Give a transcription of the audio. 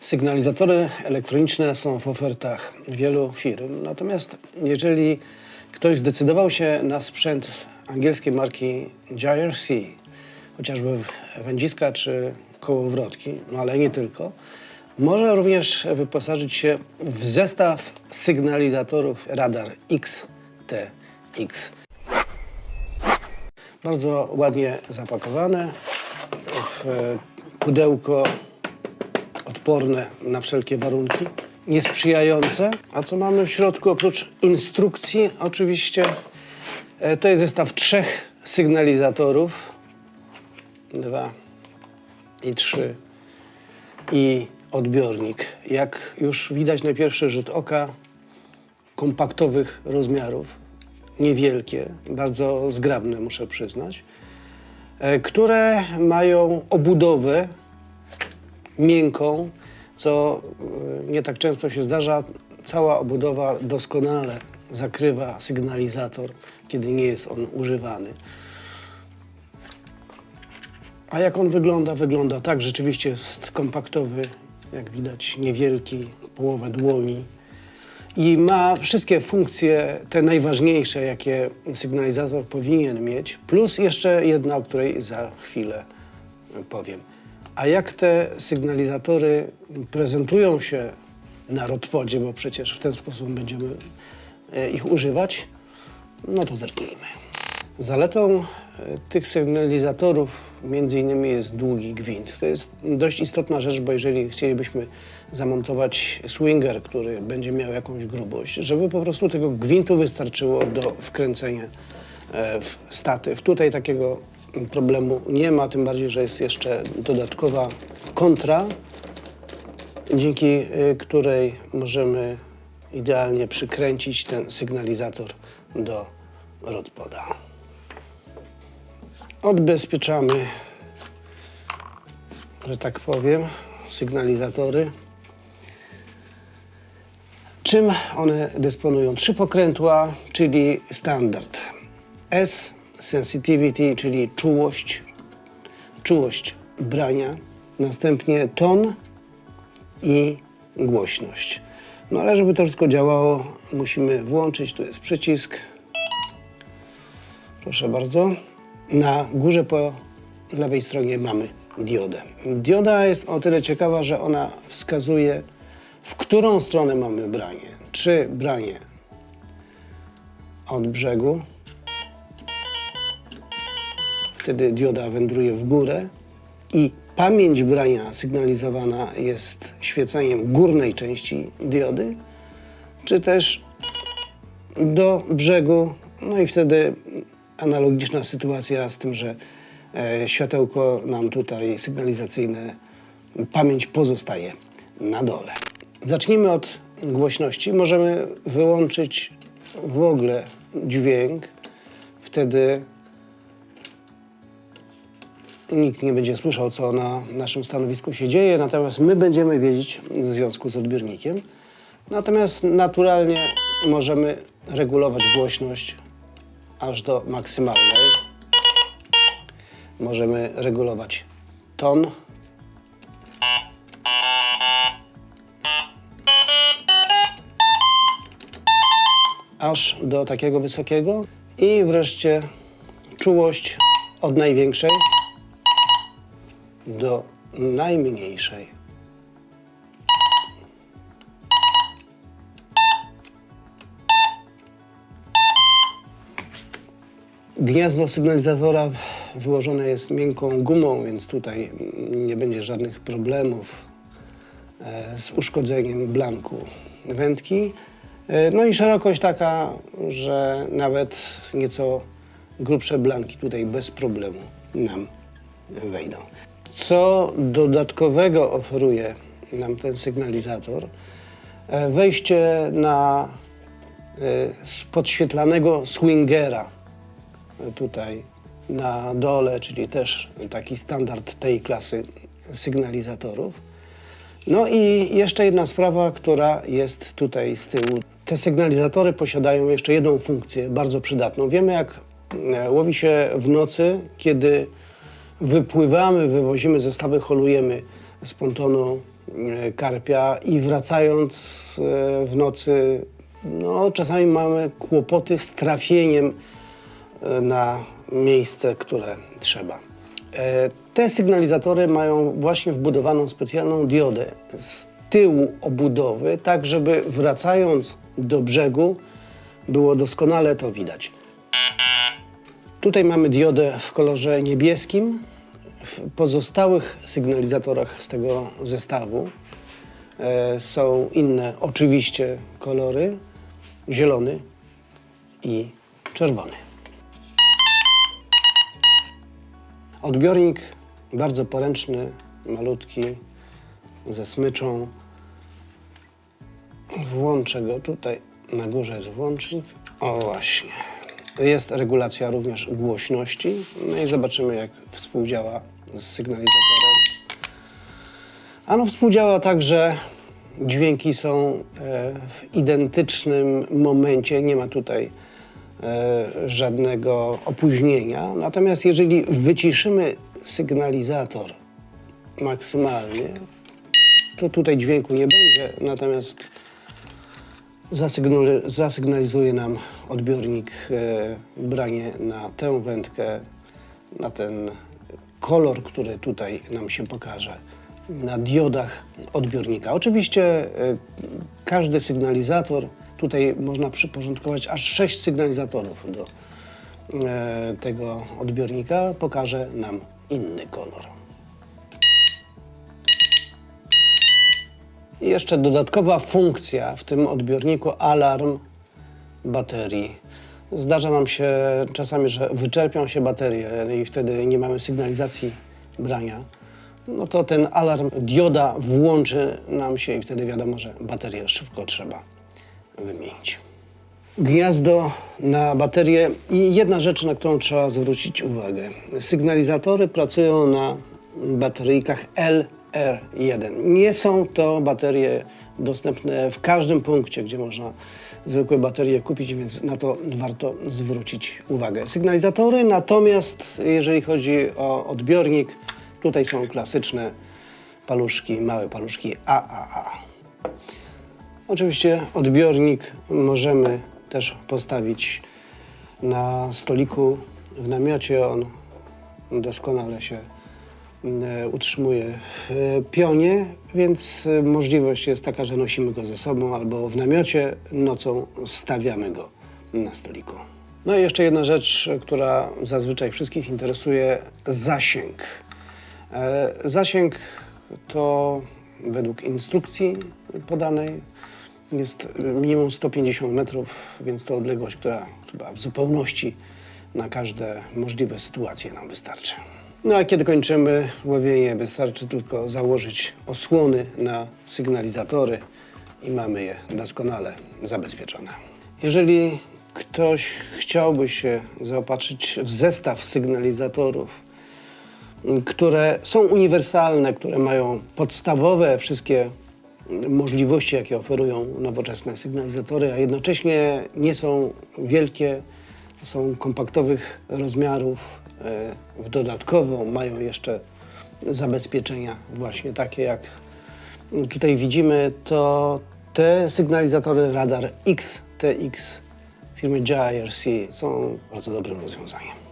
Sygnalizatory elektroniczne są w ofertach wielu firm, natomiast jeżeli ktoś zdecydował się na sprzęt angielskiej marki GRC, chociażby wędziska czy kołowrotki, no ale nie tylko, może również wyposażyć się w zestaw sygnalizatorów radar XTX. Bardzo ładnie zapakowane w pudełko odporne na wszelkie warunki, niesprzyjające. A co mamy w środku oprócz instrukcji? Oczywiście e, to jest zestaw trzech sygnalizatorów. Dwa i trzy i odbiornik. Jak już widać na pierwszy rzut oka, kompaktowych rozmiarów, niewielkie, bardzo zgrabne muszę przyznać, e, które mają obudowę miękką, co y, nie tak często się zdarza. Cała obudowa doskonale zakrywa sygnalizator, kiedy nie jest on używany. A jak on wygląda? Wygląda tak, rzeczywiście jest kompaktowy, jak widać, niewielki, połowę dłoni. I ma wszystkie funkcje, te najważniejsze, jakie sygnalizator powinien mieć, plus jeszcze jedna, o której za chwilę powiem. A jak te sygnalizatory prezentują się na rodpodzie, bo przecież w ten sposób będziemy e, ich używać, no to zerknijmy. Zaletą e, tych sygnalizatorów między innymi jest długi gwint. To jest dość istotna rzecz, bo jeżeli chcielibyśmy zamontować swinger, który będzie miał jakąś grubość, żeby po prostu tego gwintu wystarczyło do wkręcenia e, w statyw. Tutaj takiego problemu nie ma, tym bardziej, że jest jeszcze dodatkowa kontra, dzięki y, której możemy idealnie przykręcić ten sygnalizator do rodpoda. Odbezpieczamy, że tak powiem, sygnalizatory. Czym one dysponują? Trzy pokrętła, czyli standard. S sensitivity, czyli czułość, czułość brania, następnie ton i głośność. No ale żeby to wszystko działało, musimy włączyć, tu jest przycisk. Proszę bardzo. Na górze po lewej stronie mamy diodę. Dioda jest o tyle ciekawa, że ona wskazuje, w którą stronę mamy branie. Czy branie od brzegu, wtedy dioda wędruje w górę i pamięć brania sygnalizowana jest świeceniem górnej części diody, czy też do brzegu, no i wtedy analogiczna sytuacja z tym, że e, światełko nam tutaj sygnalizacyjne, pamięć pozostaje na dole. Zacznijmy od głośności. Możemy wyłączyć w ogóle dźwięk, wtedy nikt nie będzie słyszał, co na naszym stanowisku się dzieje, natomiast my będziemy wiedzieć w związku z odbiornikiem. Natomiast naturalnie możemy regulować głośność aż do maksymalnej. Możemy regulować ton. Aż do takiego wysokiego. I wreszcie czułość od największej do najmniejszej. Gniazdo sygnalizatora wyłożone jest miękką gumą, więc tutaj nie będzie żadnych problemów e, z uszkodzeniem blanku wędki. E, No i szerokość taka, że nawet nieco grubsze blanki tutaj bez problemu nam wejdą. Co dodatkowego oferuje nam ten sygnalizator? E, Wejście na e, podświetlanego swingera e, tutaj na dole, czyli też taki standard tej klasy sygnalizatorów. No i jeszcze jedna sprawa, która jest tutaj z tyłu. Te sygnalizatory posiadają jeszcze jedną funkcję bardzo przydatną. Wiemy, jak łowi się w nocy, kiedy wypływamy, wywozimy zestawy, holujemy z pontonu e, karpia i wracając e, w nocy, no czasami mamy kłopoty z trafieniem e, na miejsce, które trzeba. Te sygnalizatory mają właśnie wbudowaną specjalną diodę z tyłu obudowy, tak żeby wracając do brzegu było doskonale to widać. Tutaj mamy diodę w kolorze niebieskim. W pozostałych sygnalizatorach z tego zestawu e, są inne oczywiście kolory: zielony i czerwony. Odbiornik bardzo poręczny, malutki, ze smyczą. Włączę go tutaj. Na górze jest włącznik. O właśnie. Jest regulacja również głośności. No i zobaczymy, jak współdziała z sygnalizatorem. Ano współdziała tak, że dźwięki są e, w identycznym momencie. Nie ma tutaj e, żadnego opóźnienia. Natomiast jeżeli wyciszymy sygnalizator maksymalnie, to tutaj dźwięku nie będzie. Natomiast zasygnali- zasygnalizuje nam odbiornik e, branie na tę wędkę, na ten kolor, który tutaj nam się pokaże na diodach odbiornika. Oczywiście e, każdy sygnalizator, tutaj można przyporządkować aż sześć sygnalizatorów do e, tego odbiornika, pokaże nam inny kolor. I jeszcze dodatkowa funkcja w tym odbiorniku alarm baterii. Zdarza nam się czasami, że wyczerpią się baterie i wtedy nie mamy sygnalizacji brania. No to ten alarm dioda włączy nam się i wtedy wiadomo, że baterię szybko trzeba wymienić. Gniazdo na baterię i jedna rzecz, na którą trzeba zwrócić uwagę. Sygnalizatory pracują na bateryjkach LR1. Nie są to baterie dostępne w każdym punkcie, gdzie można zwykłe baterie kupić, więc na to warto zwrócić uwagę. Sygnalizatory natomiast, jeżeli chodzi o odbiornik, tutaj są klasyczne paluszki, małe paluszki AAA. Oczywiście odbiornik możemy też postawić na stoliku w namiocie. On doskonale się utrzymuje w pionie, więc e, możliwość jest taka, że nosimy go ze sobą albo w namiocie, nocą stawiamy go na stoliku. No i jeszcze jedna rzecz, która zazwyczaj wszystkich interesuje, zasięg. E, Zasięg to według instrukcji podanej jest minimum 150 metrów, więc to odległość, która chyba w zupełności na każde możliwe sytuacje nam wystarczy. No a kiedy kończymy łowienie, wystarczy tylko założyć osłony na sygnalizatory i mamy je doskonale zabezpieczone. Jeżeli ktoś chciałby się zaopatrzyć w zestaw sygnalizatorów, które są uniwersalne, które mają podstawowe wszystkie możliwości, jakie oferują nowoczesne sygnalizatory, a jednocześnie nie są wielkie, są kompaktowych rozmiarów. E, W dodatkowo mają jeszcze zabezpieczenia właśnie takie, jak tutaj widzimy, to te sygnalizatory radar XTX firmy JIRC są bardzo dobrym rozwiązaniem.